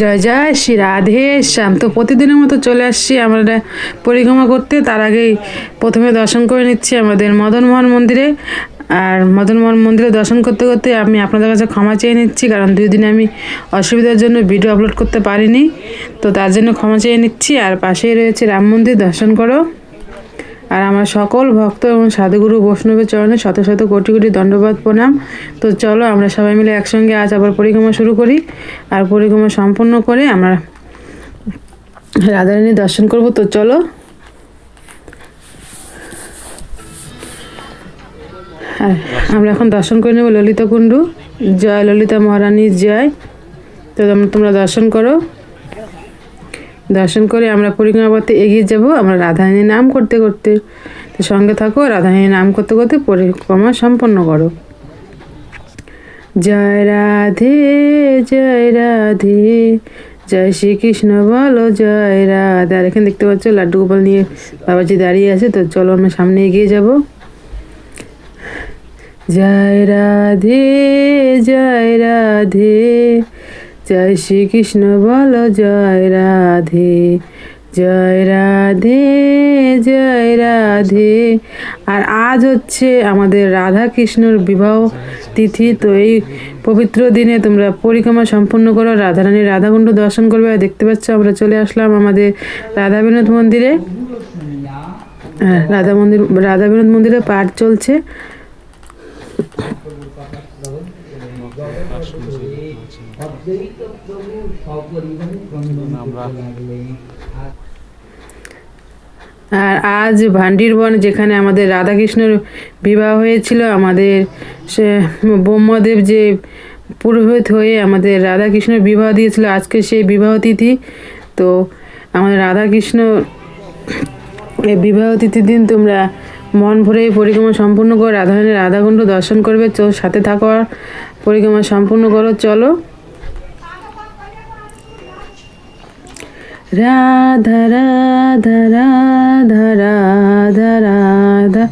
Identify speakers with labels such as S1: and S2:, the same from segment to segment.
S1: জয় জয় শ্রী রাধে শ্যাম। তো প্রতিদিনের মতো চলে আসছি আমরা পরিক্রমা করতে। তার আগেই প্রথমে দর্শন করে নিচ্ছি আমাদের মদনমোহন মন্দিরে। আর মদনমোহন মন্দিরে দর্শন করতে করতে আমি আপনাদের কাছে ক্ষমা চেয়ে নিচ্ছি, কারণ দুই দিনে আমি অসুবিধার জন্য ভিডিও আপলোড করতে পারিনি। তো তার জন্য ক্ষমা চেয়ে নিচ্ছি। আর পাশেই রয়েছে রাম মন্দির, দর্শন করো। আর আমার সকল ভক্ত এবং সাধুগুরু বৈষ্ণবের চরণে শত শত কোটি কোটি দণ্ডবাদ, প্রণাম। তো চলো আমরা সবাই মিলে একসঙ্গে আজ আবার পরিক্রমা শুরু করি আর পরিক্রমা সম্পন্ন করে আমরা রাধারানী দর্শন করব। তো চলো। আমরা এখন দর্শন করে নেব ললিতা কুণ্ডু জয় ললিতা মহারানীর জয়। তো তোমরা দর্শন করো। দর্শন করে আমরা পরিক্রমা পথে এগিয়ে যাব আমরা রাধারানীর নাম করতে করতে। সঙ্গে থাকো, রাধারানীর নাম করতে করতে পরিক্রমা সম্পন্ন করো। জয় রাধে জয় রাধে, জয় শ্রীকৃষ্ণ বলো, জয় রাধে। আর এখানে দেখতে পাচ্ছ লাড্ডু গোপাল নিয়ে বাবাজি দাঁড়িয়ে আছে, তো চলো আমরা সামনে এগিয়ে যাব। জয় রাধে জয় রাধে জয় শ্রীকৃষ্ণ বলো জয় রাধে জয় রাধে জয় রাধে। আর আজ হচ্ছে আমাদের রাধা কৃষ্ণর বিবাহ তিথি তো এই পবিত্র দিনে তোমরা পরিক্রমা সম্পন্ন করো। রাধারানীর রাধাকুণ্ড দর্শন করবে। আর দেখতে পাচ্ছ আমরা চলে আসলাম আমাদের রাধা বিনোদ মন্দিরে। হ্যাঁ, রাধা মন্দির রাধা বিনোদ মন্দিরে পাঠ চলছে। আর আজ ভান্ডির বন যেখানে আমাদের রাধাকৃষ্ণর বিবাহ হয়েছিল আমাদের সে ব্রহ্মদেব যে পুরোহিত হয়ে আমাদের রাধাকৃষ্ণের বিবাহ দিয়েছিল আজকে সেই বিবাহ তিথি। তো আমাদের রাধাকৃষ্ণ এই বিবাহ তিথির দিন তোমরা মন ভরে এই পরিক্রমা সম্পূর্ণ করো। রাধারানীর রাধাকুণ্ড দর্শন করবে। চো, সাথে থাকো পরিক্রমা সম্পূর্ণ করো। চলো। রাধা রাধা রাধা রাধা রাধা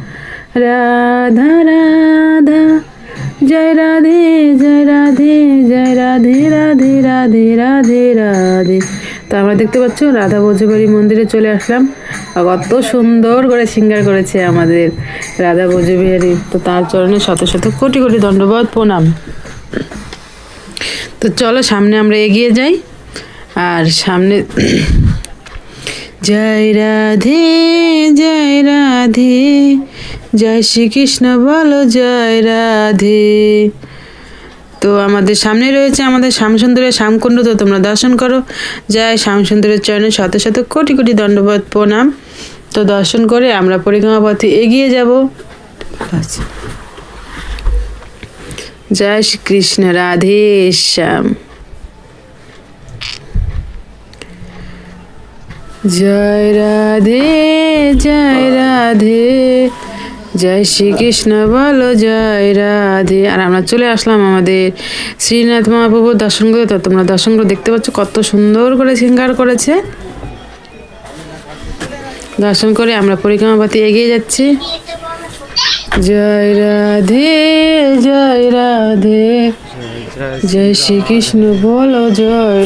S1: রাধা রাধা। জয় রাধে জয় রাধে জয় রাধে রাধে রাধে রাধে রাধে। তা আমরা দেখতে পাচ্ছ, রাধা ভোজবাড়ি মন্দিরে চলে আসলাম। কত সুন্দর করে সিঙ্গার করেছে আমাদের রাধা ভোজবিহারী। তো তার চরণে শত শত কোটি কোটি দণ্ডবাদ প্রণাম। তো চলো সামনে আমরা এগিয়ে যাই। আর সামনে জয় রাধে জয় রাধে, জয় শ্রীকৃষ্ণ বলো জয় রাধে। তো আমাদের সামনে রয়েছে আমাদের শ্যামসুন্দরের শ্যামকুণ্ড, তো তোমরা দর্শন করো। জয় শ্যামসুন্দরের চরণে শত শত কোটি কোটি দণ্ডবাদ প্রণাম। তো দর্শন করে আমরা পরিক্রমা পথে এগিয়ে যাব। জয় শ্রীকৃষ্ণ, রাধে শ্যাম। জয় রাধে জয় রাধে, জয় শ্রীকৃষ্ণ বলো, জয় রাধে। আর আমরা চলে আসলাম আমাদের শ্রীনাথ মহাপ্রভুর দর্শন করে তোমরা দর্শন করে দেখতে পাচ্ছ, কত সুন্দর করে শৃঙ্গার করেছে। দর্শন করে আমরা পরিক্রমা এগিয়ে যাচ্ছি। জয় রাধে জয় রাধে। জয় শ্রীকৃষ্ণ, বলো জয়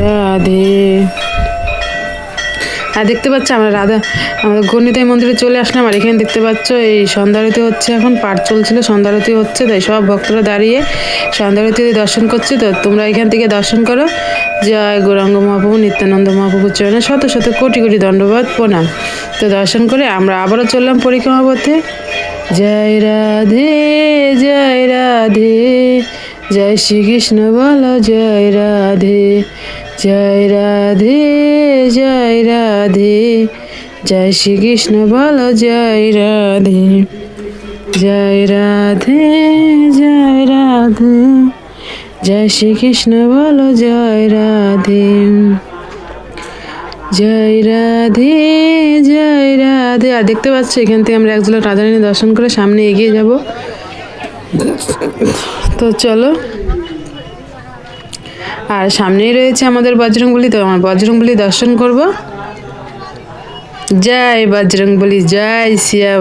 S1: রাধে। আর দেখতে পাচ্ছ আমরা রাধা আমাদের গণিতাই মন্দিরে চলে আসলাম আর এখানে দেখতে পাচ্ছ এই সন্ধ্যারতি হচ্ছে এখন, পাঠ চলছিল, সন্ধ্যারতি হচ্ছে, তাই সব ভক্তরা দাঁড়িয়ে সন্ধ্যারতি দর্শন করছে। তো তোমরা এখান থেকে দর্শন করো। জয় গৌরাঙ্গ মহাপ্রভু, নিত্যানন্দ মহাপ্রভুর চরণে শত শত কোটি কোটি দণ্ডবাদ, প্রণাম। তো দর্শন করে আমরা আবারও চললাম পরিক্রমা পথে জয় রাধে জয় রাধে, জয় শ্রীকৃষ্ণ বল, জয় রাধে। জয় রাধে জয় রাধে। জয় শ্রীকৃষ্ণ বলো জয় রাধে। জয় রাধে জয় রাধে। জয় শ্রীকৃষ্ণ বলো জয় রাধে। জয় রাধে জয় রাধে। আর দেখতে পাচ্ছ, এখান থেকে আমরা একজন রাধারানী দর্শন করে সামনে এগিয়ে যাব। তো চলো আর সামনেই রয়েছে আমাদের বজরংবলি, তো আমার বজরংবলি দর্শন করব। জয় বজরংবলি, জয় শিয়া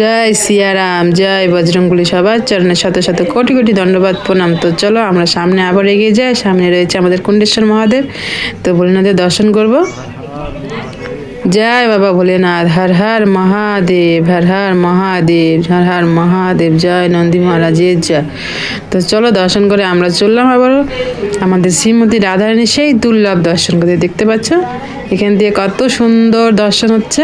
S1: জয় শিয়ারাম জয় বজরঙ্গুলি সবার চরণের সাথে সাথে কোটি কোটি দণ্ডবাদ প্রণাম। তো চলো আমরা সামনে আবার এগিয়ে যাই, সামনে রয়েছে আমাদের কুণ্ডেশ্বর মহাদেব, তো বলিনাদের দর্শন করব। জয় বাবা ভোলেনাথ, হর হর মহাদেব, হর হর মহাদেব, হর হর মহাদেব, জয় নন্দী মহারাজের জয়। তো চলো দর্শন করে আমরা চললাম আবারও। আমাদের শ্রীমতী রাধারানী সেই দুর্লভ দর্শন করতে দেখতে পাচ্ছ। এখান দিয়ে কত সুন্দর দর্শন হচ্ছে।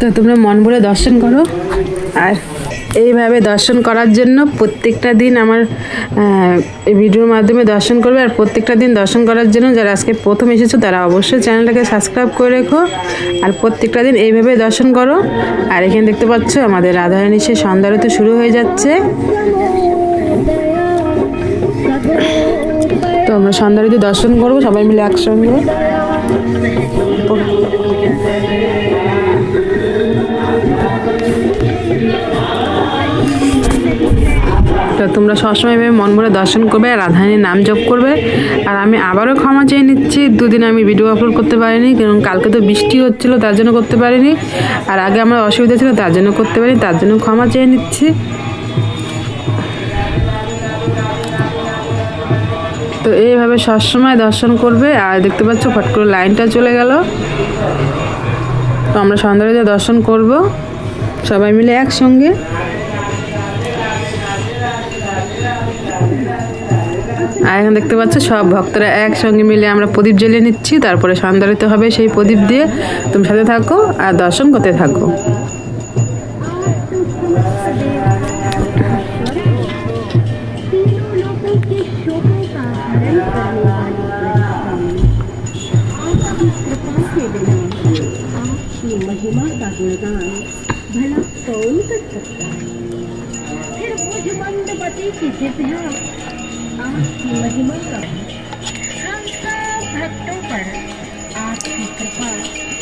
S1: তো তোমরা মন ভরে দর্শন করো। আর এইভাবে দর্শন করার জন্য প্রত্যেকটা দিন আমার ভিডিওর মাধ্যমে দর্শন করবে। আর প্রত্যেকটা দিন দর্শন করার জন্য যারা আজকে প্রথম এসেছ, তারা অবশ্যই চ্যানেলটাকে সাবস্ক্রাইব করে রেখো। আর প্রত্যেকটা দিন এইভাবে দর্শন করো। আর এখানে দেখতে পাচ্ছ, আমাদের রাধারানী সে সন্ধ্যারতি শুরু হয়ে যাচ্ছে। তো আমরা সন্ধ্যারতি দর্শন করব, সবাই মিলে একসঙ্গে। তো তোমরা সবসময় এভাবে মন ভরে দর্শন করবে আর রাধারানীর নাম জপ করবে। আর আমি আবারও ক্ষমা চেয়ে নিচ্ছি, দুদিন আমি ভিডিও আপলোড করতে পারিনি, কারণ কালকে তো বৃষ্টি হচ্ছিল, তার জন্য করতে পারিনি। আর আগে আমার অসুবিধা ছিল, তার জন্য করতে পারিনি, তার জন্য ক্ষমা চেয়ে নিচ্ছি। তো এইভাবে সবসময় দর্শন করবে, আর দেখতে পাচ্ছ ফট করে লাইনটা চলে গেল। তো আমরা সন্ধ্যারে দর্শন করব, সবাই মিলে একসঙ্গে। আর এখন দেখতে পাচ্ছ সব ভক্তরা একসঙ্গে মিলে আমরা প্রদীপ জ্বেলে নিচ্ছি তারপরে সন্ধ্যারিত হবে সেই প্রদীপ দিয়ে তুমি সাথে থাকো আর দর্শন করতে থাকো
S2: तीनों लोगों की शोभा का हरण करने वाली ब्रह्मचारिणी। आपकी कृपा के बिना आपकी महिमा का गुणगान भला कौन कर सकता है फिर मुझ मंदमती की जिज्ञा आपकी महिमा का हम सब भक्तों पर आपकी कृपा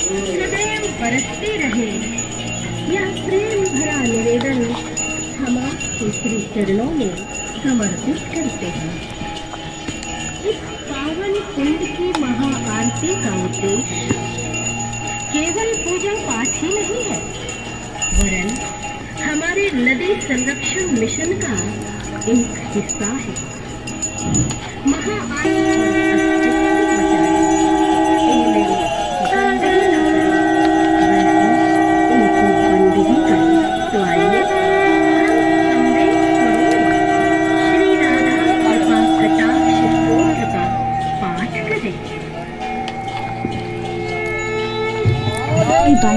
S2: सदैव बरसती रहे यह प्रेम भरा निवेदन हम आपके श्री चरणों में समर्पित करते हैं इस पावन कुंड की महा आरती का उद्देश्य केवल पूजा पाठ ही नहीं है वरन हमारे नदी संरक्षण मिशन का एक हिस्सा है।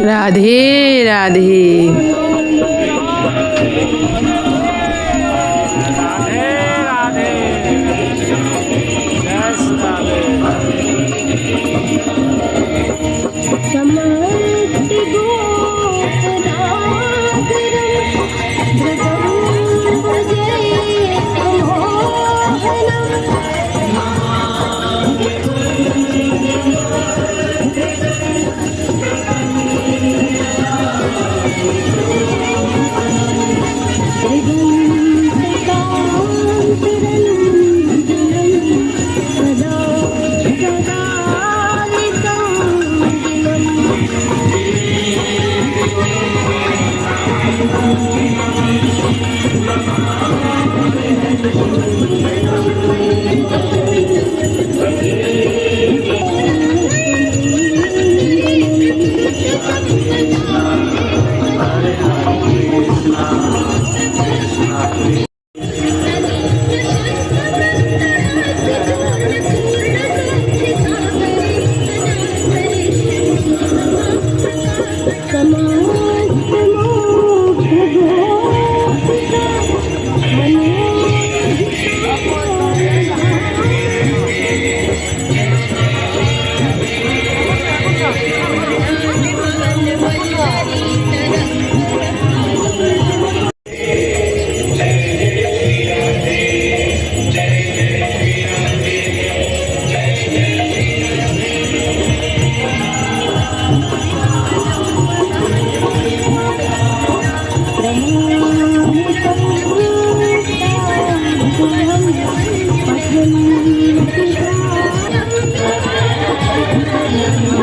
S2: Radhe
S3: Radhe. Mamá. Thank you.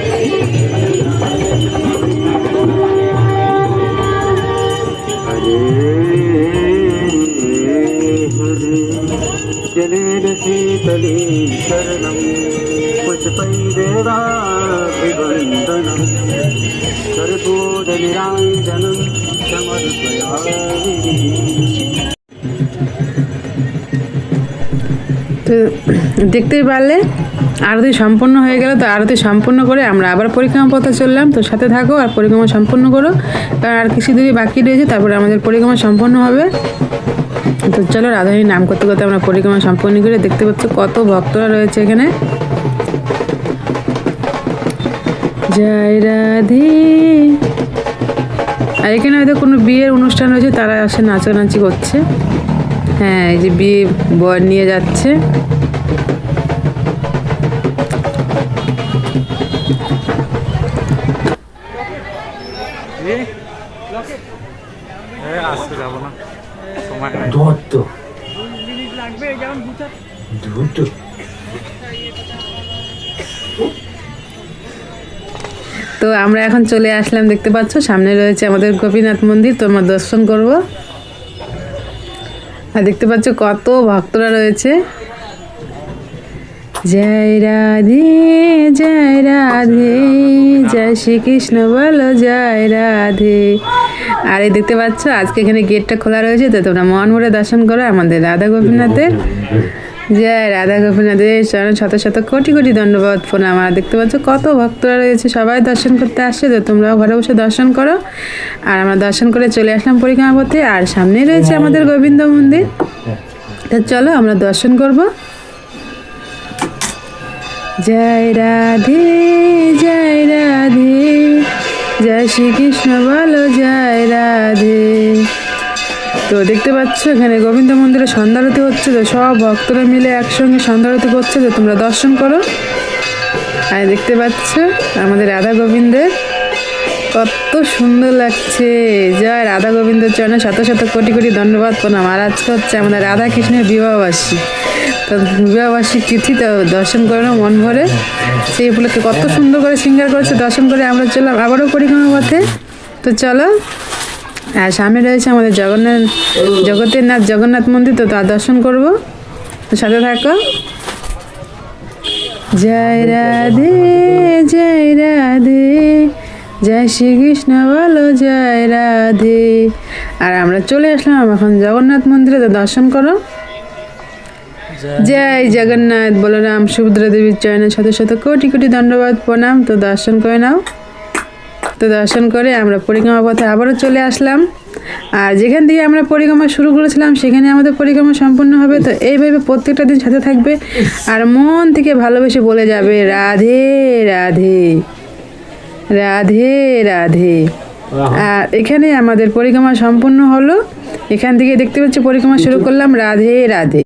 S1: দেখতেই পারলে আরতি সম্পূর্ণ হয়ে গেল, তো আরতি সম্পূর্ণ করে আমরা আবার পরিক্রমা পথে চললাম। তো সাথে থাকো আর পরিক্রমা সম্পূর্ণ করো। কারণ আর কিছু দূরই বাকি রয়েছে, তারপরে আমাদের পরিক্রমা সম্পূর্ণ হবে। তো চলো রাধারণীর নাম করতে করতে আমরা পরিক্রমা সম্পূর্ণ করে দেখতে পাচ্ছি কত ভক্তরা রয়েছে এখানে। জয় রাধে। আর এখানে হয়তো কোনো বিয়ের অনুষ্ঠান রয়েছে, তারা আসে নাচানাচি করছে। হ্যাঁ এই যে বিয়ে বর নিয়ে যাচ্ছে। তো আমরা এখন চলে আসলাম, দেখতে পাচ্ছ? সামনে রয়েছে আমাদের গোপীনাথ মন্দির তোমার দর্শন করব। আর দেখতে পাচ্ছ কত ভক্তরা রয়েছে। জয় রাধে। রাধে, জয় শ্রীকৃষ্ণ, বলো জয় রাধে। আর এই দেখতে পাচ্ছ? আজকে এখানে গেটটা খোলা রয়েছে, তো তোমরা মন ভরে দর্শন করো আমাদের রাধা গোপীনাথের। জয় রাধা গোপীনাথের চরণ শত শত কোটি কোটি দণ্ডবাদ প্রণাম। আর দেখতে পাচ্ছ, কত ভক্তরা রয়েছে সবাই দর্শন করতে আসছে, তো তোমরাও ঘরে বসে দর্শন করো। আর আমরা দর্শন করে চলে আসলাম পরিক্রমা পথে আর সামনেই রয়েছে আমাদের গোবিন্দ মন্দির। তো চলো আমরা দর্শন করব। জয় রাধে জয় রাধে। জয় শ্রীকৃষ্ণ বলো, জয় রাধে। তো দেখতে পাচ্ছ এখানে গোবিন্দ মন্দিরে সন্ধ্যারতি হচ্ছে তো সব ভক্তরা মিলে একসঙ্গে সন্ধ্যারতি করছে তো তোমরা দর্শন করো। আর দেখতে পাচ্ছ আমাদের রাধা গোবিন্দের কত সুন্দর লাগছে। জয় রাধা গোবিন্দের চরণে শত শত কোটি কোটি ধন্যবাদ প্রণাম। আর আজকে হচ্ছে আমাদের রাধা কৃষ্ণের বিবাহবাসী তো বিবাহবাসীর তিথি তো দর্শন করে নাও, মন ভরে। সেই উপলক্ষে কত সুন্দর করে সিঙ্গার করেছে, দর্শন করে আমরা চললাম আবারও পরিক্রমা পথে। তো চলো, আর সামনে রয়েছে আমাদের জগন্নাথ, জগতের নাথ, জগন্নাথ মন্দির, তো তার দর্শন করব। সাথে থাকো। জয় রাধে জয় রাধে, জয় শ্রীকৃষ্ণ বলো জয় রাধে। আর আমরা চলে আসলাম এখন জগন্নাথ মন্দিরে, তো দর্শন করো। জয়। জগন্নাথ বলরাম সুভদ্রা দেবীর চয়নে শত শত কোটি কোটি দণ্ডবাদ প্রণাম। তো দর্শন করে নাও। তো দর্শন করে আমরা পরিক্রমা পথে আবারও চলে আসলাম। আর যেখান থেকে আমরা পরিক্রমা শুরু করেছিলাম সেখানে আমাদের পরিক্রমা সম্পূর্ণ হবে। তো এইভাবে প্রত্যেকটা দিন সাথে থাকবে। আর মন থেকে ভালোবেসে বলে যাবে রাধে রাধে রাধে রাধে। আর এখানে আমাদের পরিক্রমা সম্পূর্ণ হলো। এখান থেকে দেখতে পাচ্ছি পরিক্রমা শুরু করলাম রাধে রাধে।